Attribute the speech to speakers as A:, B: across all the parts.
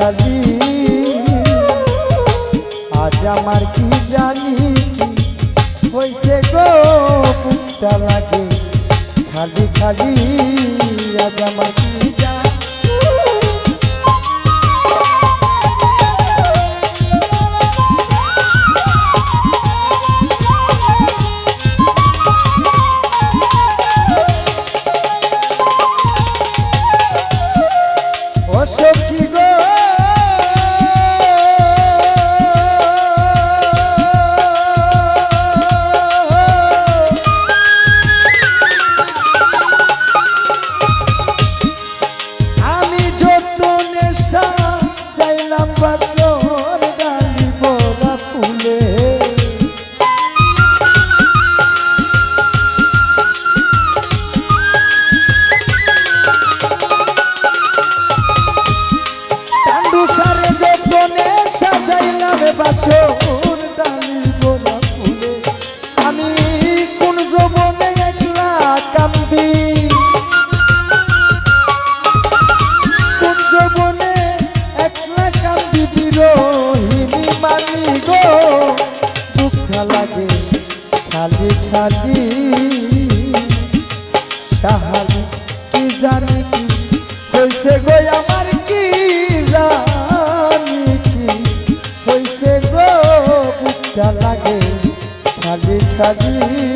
A: খালি খালি আজ আমার কি জানি কি হয়েছে গো বুকটা লাগে। খালি খালি আজ আমার কি বিরোহিনী মানি গো দুঃখা লাগে খালি খালি। সাহালি কি জানি কি হয়েছে গো, আমার কি জানি কি হয়েছে গো বুকটা লাগে খালি খালি।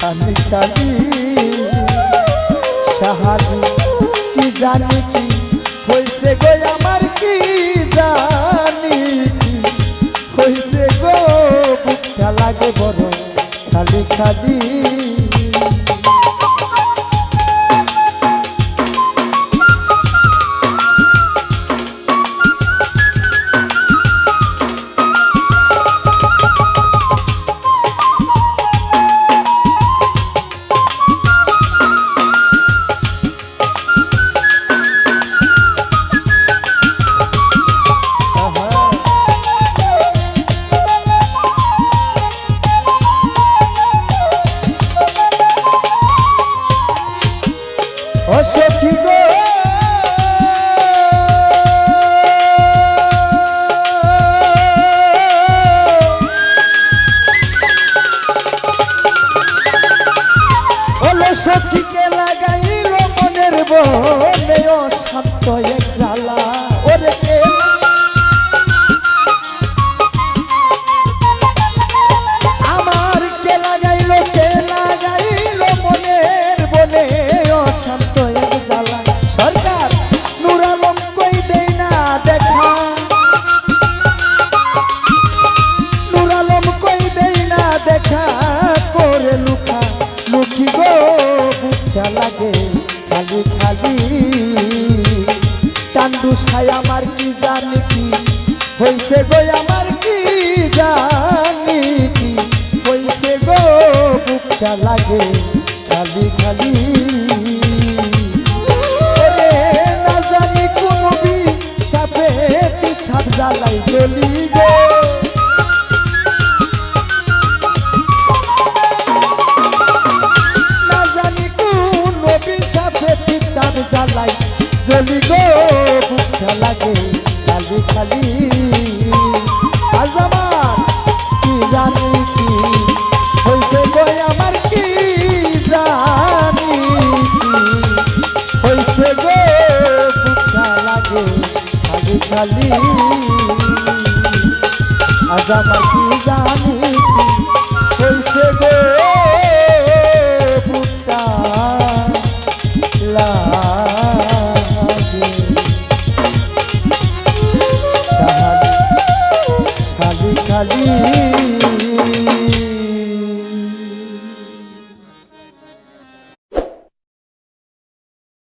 A: খালি খালি সাহাবি কি জানি কি হয়েছে গো আমার কি জানি কি হয়েছে গো বুকটা লাগে বড় খালি খালি অসখী গো দুসাই আমার কি জানি কি? হইছে গো আমার কি জানি কি? হইছে গো বুকটা লাগে খালি খালি। না জানি কোন বি সাপে পিঠাপ জ্বালাই জ্বলি গো। জ্বালাই জ্বলি গো। বুকটা লাগে খালি খালি। আজ আমার কি জানি কি? হয়েছে গো আমার কি জানি হয়েছে গো লাগে খালি খালি। আজ কি জানি কি? সাজি